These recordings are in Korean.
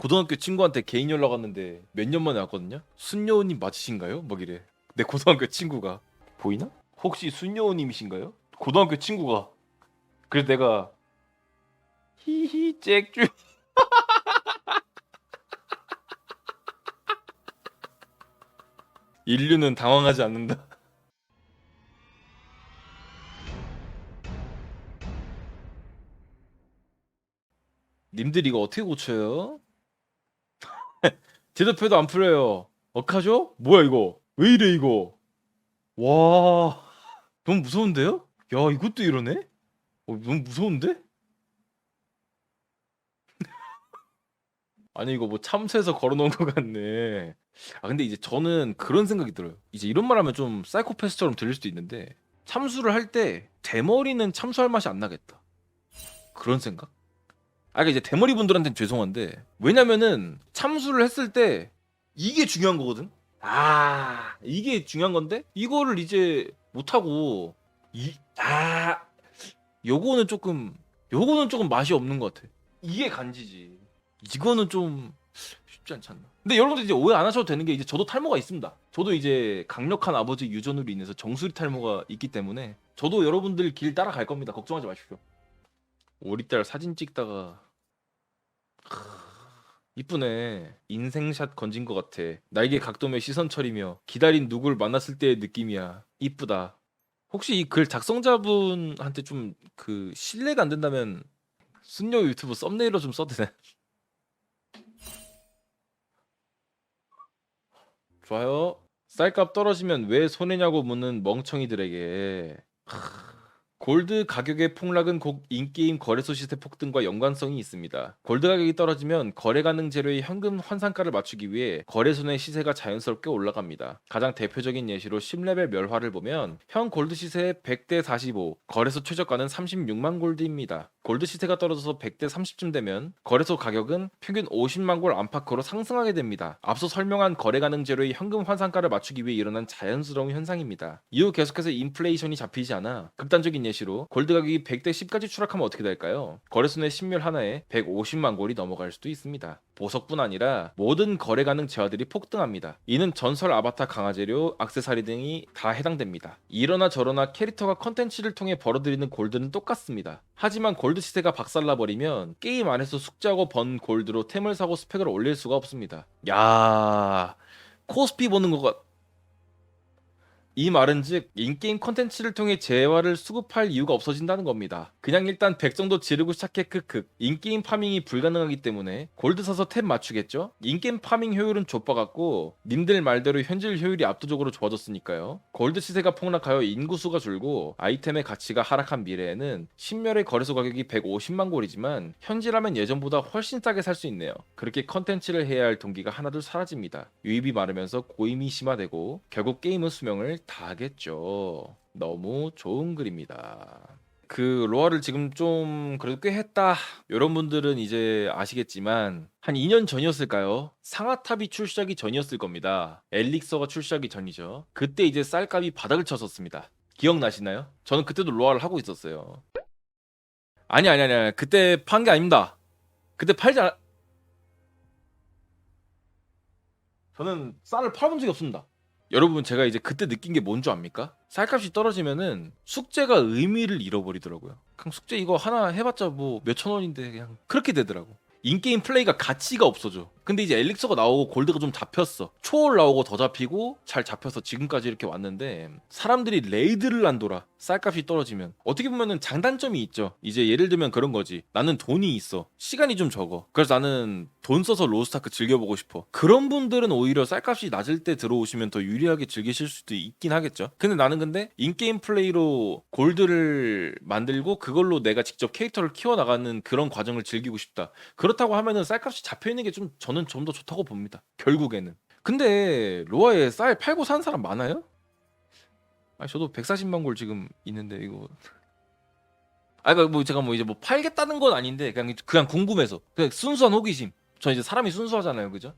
고등학교 친구한테 개인 연락 왔는데 몇 년 만에 왔거든요. 순여우님 맞으신가요? 막 이래. 내 고등학교 친구가 보이나? 혹시 순여우님이신가요? 고등학교 친구가. 그래서 내가 히히 잭쭈. 인류는 당황하지 않는다. 님들 이거 어떻게 고쳐요? 제도표도 안 풀려요. 어카죠? 뭐야 이거? 왜 이래 이거? 와, 너무 무서운데요? 야 이것도 이러네? 어, 너무 무서운데? 아니 이거 뭐 참새에서 걸어놓은 것 같네. 아 근데 이제 저는 그런 생각이 들어요. 이제 이런 말하면 좀 사이코패스처럼 들릴 수도 있는데 참수를 할 때 대머리는 참수할 맛이 안 나겠다. 그런 생각? 아 그러니까 이제 대머리 분들한테는 죄송한데 왜냐면은 참수를 했을 때 이게 중요한 거거든. 아 이게 중요한 건데 이거를 이제 못 하고 이아 요거는 조금 요거는 조금 맛이 없는 것 같아. 이게 간지지. 이거는 좀 쉽지 않나. 근데 여러분들 이제 오해 안 하셔도 되는 게 이제 저도 탈모가 있습니다. 저도 이제 강력한 아버지 유전으로 인해서 정수리 탈모가 있기 때문에 저도 여러분들 길 따라갈 겁니다. 걱정하지 마십시오. 우리 딸 사진 찍다가 크, 이쁘네. 인생샷 건진 것 같아. 날개 각도며 시선 처리며 기다린 누굴 만났을 때의 느낌이야. 이쁘다. 혹시 이 글 작성자분한테 좀 그 신뢰가 안 된다면 순녀 유튜브 썸네일로 좀 써도 되나? 좋아요. 쌀값 떨어지면 왜 손해냐고 묻는 멍청이들에게 하, 골드 가격의 폭락은 곧 인게임 거래소 시세 폭등과 연관성이 있습니다. 골드 가격이 떨어지면 거래 가능 재료의 현금 환산가를 맞추기 위해 거래소 내 시세가 자연스럽게 올라갑니다. 가장 대표적인 예시로 10레벨 멸화를 보면 현 골드 시세 100대 45, 거래소 최저가는 36만 골드입니다. 골드 시세가 떨어져서 100대 30쯤 되면 거래소 가격은 평균 50만 골 안팎으로 상승하게 됩니다. 앞서 설명한 거래 가능 재료의 현금 환산가를 맞추기 위해 일어난 자연스러운 현상입니다. 이후 계속해서 인플레이션이 잡히지 않아 극단적인 예시로 골드 가격이 100대 10까지 추락하면 어떻게 될까요? 거래소 내 신멸 하나에 150만 골이 넘어갈 수도 있습니다. 보석뿐 아니라 모든 거래 가능 재화들이 폭등합니다. 이는 전설 아바타 강화재료, 악세사리 등이 다 해당됩니다. 이러나 저러나 캐릭터가 컨텐츠를 통해 벌어들이는 골드는 똑같습니다. 하지만 골드 시세가 박살나버리면 게임 안에서 숙제하고 번 골드로 템을 사고 스펙을 올릴 수가 없습니다. 야 코스피 보는 거가 이 말은 즉 인게임 컨텐츠를 통해 재화를 수급할 이유가 없어진다는 겁니다. 그냥 일단 100 정도 지르고 시작해 크크 인게임 파밍이 불가능하기 때문에 골드 사서 템 맞추겠죠? 인게임 파밍 효율은 좆바같고 님들 말대로 현질 효율이 압도적으로 좋아졌으니까요. 골드 시세가 폭락하여 인구수가 줄고 아이템의 가치가 하락한 미래에는 신멸의 거래소 가격이 150만 골이지만 현질하면 예전보다 훨씬 싸게 살 수 있네요. 그렇게 컨텐츠를 해야 할 동기가 하나둘 사라집니다. 유입이 많으면서 고임이 심화되고 결국 게임은 수명을 다하겠죠. 너무 좋은 글입니다. 그 로아를 지금 좀 그래도 꽤 했다. 이런 분들은 이제 아시겠지만 한 2년 전이었을까요? 상아탑이 출시하기 전이었을 겁니다. 엘릭서가 출시하기 전이죠. 그때 이제 쌀값이 바닥을 쳤었습니다. 기억나시나요? 저는 그때도 로아를 하고 있었어요. 아니 아니 아니 아니. 그때 판 게 아닙니다. 그때 팔지 않... 저는 쌀을 팔아본 적이 없습니다. 여러분 제가 이제 그때 느낀 게 뭔 줄 압니까? 쌀값이 떨어지면은 숙제가 의미를 잃어버리더라고요. 그냥 숙제 이거 하나 해봤자 뭐 몇천 원인데 그냥 그렇게 되더라고. 인게임 플레이가 가치가 없어져. 근데 이제 엘릭서가 나오고 골드가 좀 잡혔어. 초월 나오고 더 잡히고 잘 잡혀서 지금까지 이렇게 왔는데 사람들이 레이드를 안 돌아. 쌀값이 떨어지면 어떻게 보면은 장단점이 있죠. 이제 예를 들면 그런 거지. 나는 돈이 있어. 시간이 좀 적어. 그래서 나는 돈 써서 로스타크 즐겨보고 싶어. 그런 분들은 오히려 쌀값이 낮을 때 들어오시면 더 유리하게 즐기실 수도 있긴 하겠죠. 근데 나는 근데 인게임 플레이로 골드를 만들고 그걸로 내가 직접 캐릭터를 키워 나가는 그런 과정을 즐기고 싶다. 그렇다고 하면은 쌀값이 잡혀 있는 게 좀 저는 좀 더 좋다고 봅니다. 결국에는. 근데 로아에 쌀 팔고 산 사람 많아요? 아 저도 140만 골 지금 있는데 이거 아 그러니까 뭐 제가 뭐 이제 뭐 팔겠다는 건 아닌데 그냥 그냥 궁금해서 그냥 순수한 호기심. 저 이제 사람이 순수하잖아요, 그죠?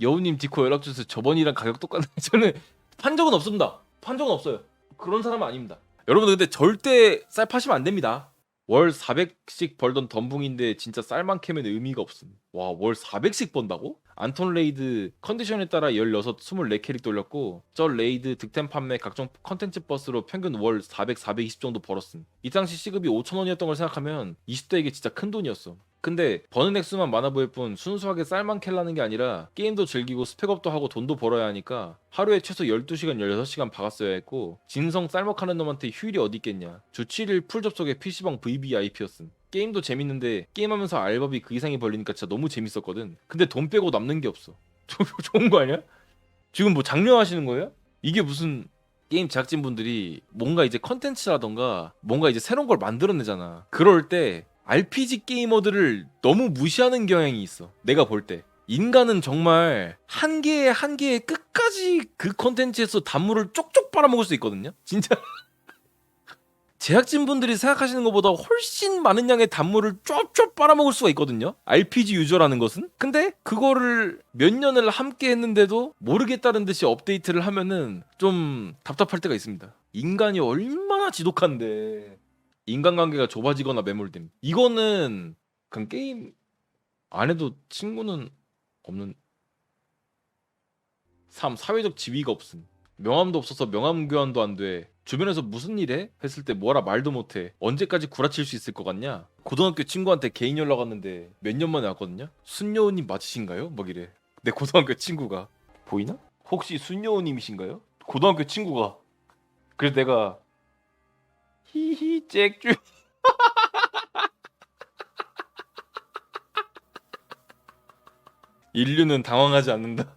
여우님 디코 연락 주세요. 저번이랑 가격 똑같나요? 저는 판 적은 없습니다. 판 적은 없어요. 그런 사람은 아닙니다. 여러분들 근데 절대 쌀 파시면 안 됩니다. 월 400씩 벌던 덤붕인데 진짜 쌀만 캐면 의미가 없음. 와, 월 400씩 번다고? 안톤 레이드 컨디션에 따라 16, 24캐릭 돌렸고 저 레이드 득템 판매 각종 컨텐츠 버스로 평균 월 400, 420 정도 벌었음. 이 당시 시급이 5천원이었던 걸 생각하면 20대에게 진짜 큰 돈이었어. 근데 버는 액수만 많아 보일 뿐 순수하게 쌀만 캘라는 게 아니라 게임도 즐기고 스펙업도 하고 돈도 벌어야 하니까 하루에 최소 12시간 16시간 박았어야 했고 진성 쌀먹하는 놈한테 휴일이 어디 있겠냐. 주 7일 풀 접속에 PC방 VVIP였음. 게임도 재밌는데 게임하면서 알바비 그 이상이 벌리니까 진짜 너무 재밌었거든. 근데 돈 빼고 남는 게 없어. 좋은 거 아니야? 지금 뭐 장려하시는 거예요? 이게 무슨 게임 제작진분들이 뭔가 이제 컨텐츠라던가 뭔가 이제 새로운 걸 만들어내잖아. 그럴 때 RPG 게이머들을 너무 무시하는 경향이 있어. 내가 볼 때. 인간은 정말 한 개의 한 개의 끝까지 그 컨텐츠에서 단물을 쪽쪽 빨아먹을 수 있거든요. 진짜. 제작진분들이 생각하시는 것보다 훨씬 많은 양의 단물을 쪽쪽 빨아먹을 수가 있거든요. RPG 유저라는 것은. 근데 그거를 몇 년을 함께 했는데도 모르겠다는 듯이 업데이트를 하면은 좀 답답할 때가 있습니다. 인간이 얼마나 지독한데. 인간관계가 좁아지거나 매몰됨. 이거는 그냥 게임 안 해도 친구는 없는 3. 사회적 지위가 없음. 명함도 없어서 명함 교환도 안 돼. 주변에서 무슨 일 해? 했을 때 뭐라 말도 못 해. 언제까지 구라칠 수 있을 것 같냐? 고등학교 친구한테 개인 연락 왔는데 몇 년 만에 왔거든요. 순여우님 맞으신가요? 막 이래. 내 고등학교 친구가 보이나? 혹시 순여우님이신가요? 고등학교 친구가. 그래서 내가 히히 잭쭈 인류는 당황하지 않는다.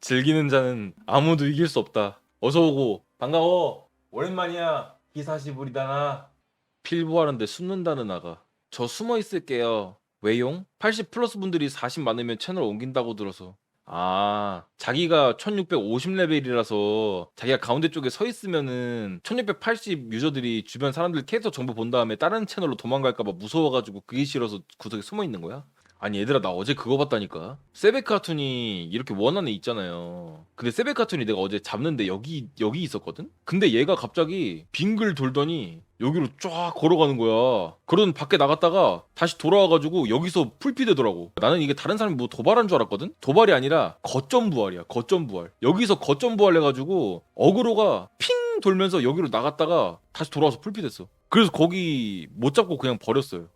즐기는 자는 아무도 이길 수 없다. 어서 오고 반가워. 오랜만이야. 히사시 부리다나. 필보하는데 숨는다는 아가. 저 숨어 있을게요. 왜용? 80 플러스 분들이 40 많으면 채널 옮긴다고 들어서. 아, 자기가 1650 레벨이라서 자기가 가운데 쪽에 서 있으면은 1680 유저들이 주변 사람들 캐릭터 정보 본 다음에 다른 채널로 도망갈까 봐 무서워 가지고 그게 싫어서 구석에 숨어 있는 거야? 아니 얘들아 나 어제 그거 봤다니까. 세베 카툰이 이렇게 원 안에 있잖아요. 근데 세베 카툰이 내가 어제 잡는데 여기 여기 있었거든? 근데 얘가 갑자기 빙글 돌더니 여기로 쫙 걸어가는 거야. 그러던 밖에 나갔다가 다시 돌아와가지고 여기서 풀피 되더라고. 나는 이게 다른 사람이 뭐 도발한 줄 알았거든? 도발이 아니라 거점 부활이야 거점 부활. 여기서 거점 부활 해가지고 어그로가 핑 돌면서 여기로 나갔다가 다시 돌아와서 풀피 됐어. 그래서 거기 못 잡고 그냥 버렸어요.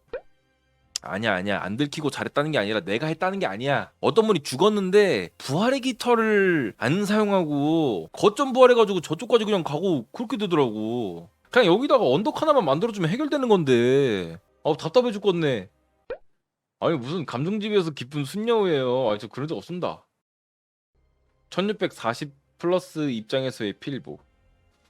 아니야 아니야. 안 들키고 잘했다는 게 아니라 내가 했다는 게 아니야. 어떤 분이 죽었는데 부활의 깃털을 안 사용하고 거점 부활해가지고 저쪽까지 그냥 가고 그렇게 되더라고 그냥 여기다가 언덕 하나만 만들어주면 해결되는 건데. 아 답답해 죽겠네. 아니 무슨 감정집에서 깊은 순녀예요. 아니 저 그런 적 없습니다. 1640 플러스 입장에서의 필보.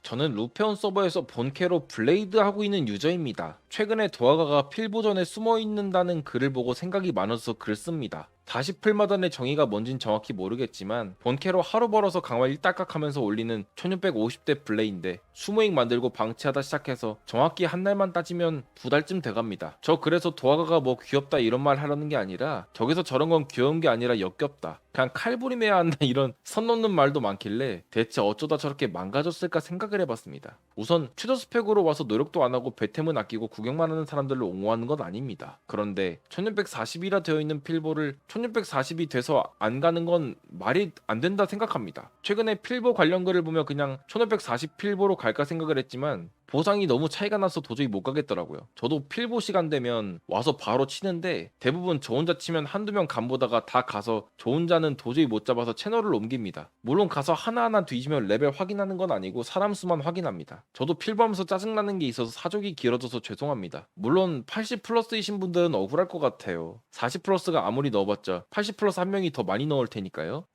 저는 루페온 서버에서 본캐로 블레이드 하고 있는 유저입니다. 최근에 도화가가 필보전에 숨어 있는다는 글을 보고 생각이 많아서 글 씁니다. 다시 풀마단의 정의가 뭔진 정확히 모르겠지만 본캐로 하루 벌어서 강화 1딸깍하면서 올리는 1650대 블레인데 수모익 만들고 방치하다 시작해서 정확히 한 날만 따지면 두 달쯤 돼갑니다. 저 그래서 도화가가 뭐 귀엽다 이런 말 하려는 게 아니라 저기서 저런 건 귀여운 게 아니라 역겹다. 그냥 칼부림해야 한다 이런 선 넘는 말도 많길래 대체 어쩌다 저렇게 망가졌을까 생각을 해봤습니다. 우선 최저 스펙으로 와서 노력도 안 하고 배템은 아끼고 구경만 하는 사람들을 옹호하는 건 아닙니다. 그런데 1640이라 되어 있는 필보를 1640이 돼서 안 가는 건 말이 안 된다 생각합니다. 최근에 필보 관련 글을 보며 그냥 1640 필보로 갈까 생각을 했지만 보상이 너무 차이가 나서 도저히 못 가겠더라고요. 저도 필보 시간 되면 와서 바로 치는데 대부분 저 혼자 치면 한두 명 간보다가 다 가서 저 혼자는 도저히 못 잡아서 채널을 옮깁니다. 물론 가서 하나하나 뒤지면 레벨 확인하는 건 아니고 사람 수만 확인합니다. 저도 필보하면서 짜증나는 게 있어서 사족이 길어져서 죄송합니다. 물론 80 플러스이신 분들은 억울할 것 같아요. 40 플러스가 아무리 넣어봤자 80 플러스 한 명이 더 많이 넣을 테니까요.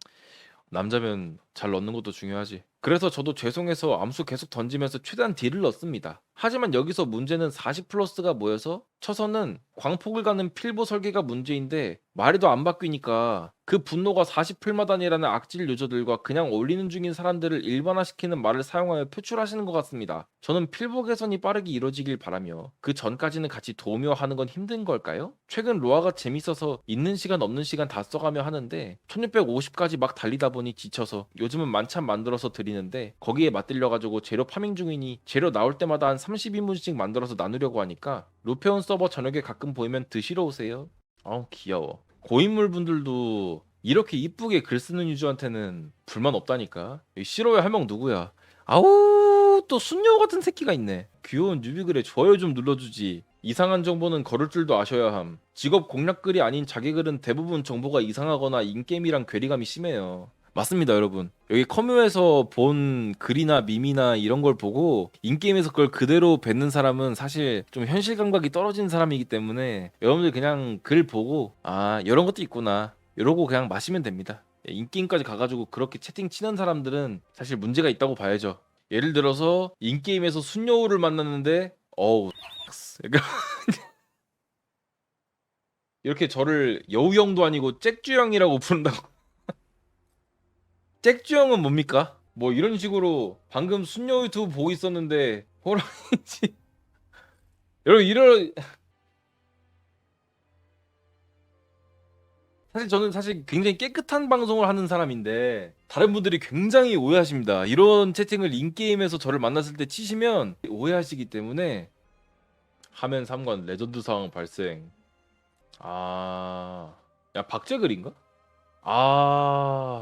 남자면 잘 넣는 것도 중요하지. 그래서 저도 죄송해서 암수 계속 던지면서 최대한 딜을 넣습니다. 하지만 여기서 문제는 40 플러스가 모여서 쳐서는 광폭을 가는 필보 설계가 문제인데 말이도 안 바뀌니까 그 분노가 40 풀마단이라는 악질 유저들과 그냥 올리는 중인 사람들을 일반화시키는 말을 사용하여 표출하시는 것 같습니다. 저는 필보 개선이 빠르게 이루어지길 바라며 그 전까지는 같이 도우며하는 건 힘든 걸까요? 최근 로아가 재밌어서 있는 시간 없는 시간 다 써가며 하는데 1650까지 막 달리다 보니 지쳐서 요즘은 만찬 만들어서 드리는데 거기에 맞들려 가지고 재료 파밍 중이니 재료 나올 때마다 한 30인분씩 만들어서 나누려고 하니까 루페온 서버 저녁에 가끔 보이면 드시러 오세요. 아우 귀여워. 고인물 분들도 이렇게 이쁘게 글 쓰는 유저한테는 불만 없다니까. 이 싫어요 할 명 누구야? 아우 또 순녀 같은 새끼가 있네. 귀여운 뉴비글에 좋아요 좀 눌러주지. 이상한 정보는 걸을 줄도 아셔야 함. 직업 공략 글이 아닌 자기 글은 대부분 정보가 이상하거나 인게임이랑 괴리감이 심해요. 맞습니다, 여러분. 여기 커뮤에서 본 글이나 밈이나 이런 걸 보고 인게임에서 그걸 그대로 뱉는 사람은 사실 좀 현실 감각이 떨어진 사람이기 때문에 여러분들 그냥 글 보고 아 이런 것도 있구나 이러고 그냥 마시면 됩니다. 예, 인게임까지 가가지고 그렇게 채팅 치는 사람들은 사실 문제가 있다고 봐야죠. 예를 들어서 인게임에서 순여우를 만났는데 어우 이렇게 저를 여우형도 아니고 잭주형이라고 부른다고 잭주형은 뭡니까? 뭐 이런 식으로 방금 순여 유튜브 보고 있었는데 호랑이지 여러분 이런 사실 저는 사실 굉장히 깨끗한 방송을 하는 사람인데 다른 분들이 굉장히 오해하십니다. 이런 채팅을 인게임에서 저를 만났을 때 치시면 오해하시기 때문에 화면 3관 레전드 상황 발생. 아, 야 박재글인가? 아,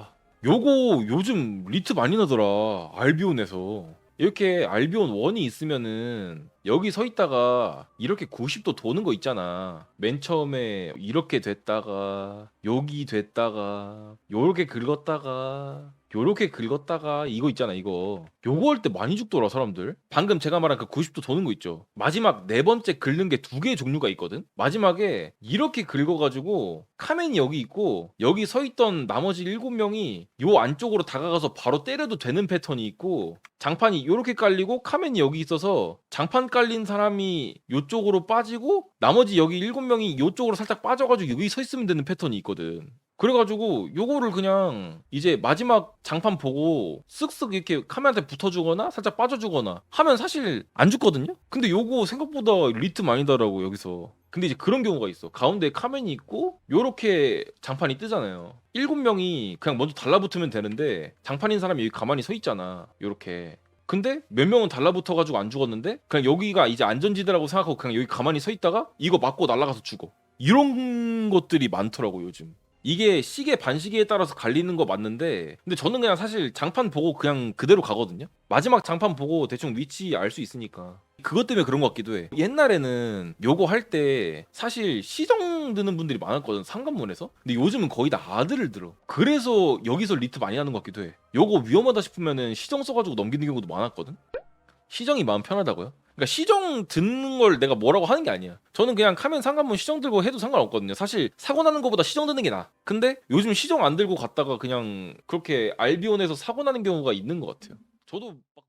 요거 요즘 리트 많이 나더라. 알비온에서. 이렇게 알비온 1이 있으면은 여기 서 있다가 이렇게 90도 도는 거 있잖아. 맨 처음에 이렇게 됐다가 여기 됐다가 요렇게 긁었다가 요렇게 긁었다가 이거 있잖아 이거. 요거 할 때 많이 죽더라 사람들. 방금 제가 말한 그 90도 도는 거 있죠? 마지막 네 번째 긁는 게 두 개의 종류가 있거든? 마지막에 이렇게 긁어가지고 카멘이 여기 있고 여기 서 있던 나머지 일곱 명이 요 안쪽으로 다가가서 바로 때려도 되는 패턴이 있고 장판이 요렇게 깔리고 카멘이 여기 있어서 장판 깔린 사람이 요쪽으로 빠지고 나머지 여기 일곱 명이 요쪽으로 살짝 빠져가지고 여기 서 있으면 되는 패턴이 있거든 그래가지고 요거를 그냥 이제 마지막 장판 보고 쓱쓱 이렇게 카메라한테 붙어주거나 살짝 빠져주거나 하면 사실 안 죽거든요? 근데 요거 생각보다 리트 많이더라고 여기서. 근데 이제 그런 경우가 있어. 가운데 카멘이 있고 요렇게 장판이 뜨잖아요. 일곱 명이 그냥 먼저 달라붙으면 되는데 장판인 사람이 여기 가만히 서 있잖아 요렇게. 근데 몇 명은 달라붙어가지고 안 죽었는데 그냥 여기가 이제 안전지대라고 생각하고 그냥 여기 가만히 서 있다가 이거 맞고 날아가서 죽어. 이런 것들이 많더라고 요즘 이게 시계 반시계에 따라서 갈리는 거 맞는데 근데 저는 그냥 사실 장판 보고 그냥 그대로 가거든요. 마지막 장판 보고 대충 위치 알 수 있으니까. 그것 때문에 그런 것 같기도 해. 옛날에는 요거 할 때 사실 시정 드는 분들이 많았거든 상관문에서. 근데 요즘은 거의 다 아들을 들어. 그래서 여기서 리트 많이 하는 것 같기도 해. 요거 위험하다 싶으면은 시정 써가지고 넘기는 경우도 많았거든? 시정이 마음 편하다고요? 그러니까 시정 듣는 걸 내가 뭐라고 하는 게 아니야. 저는 그냥 카멘 상관문 시정 들고 해도 상관없거든요. 사실 사고 나는 것보다 시정 드는 게 나아. 근데 요즘 시정 안 들고 갔다가 그냥 그렇게 알비온에서 사고 나는 경우가 있는 것 같아요. 저도 막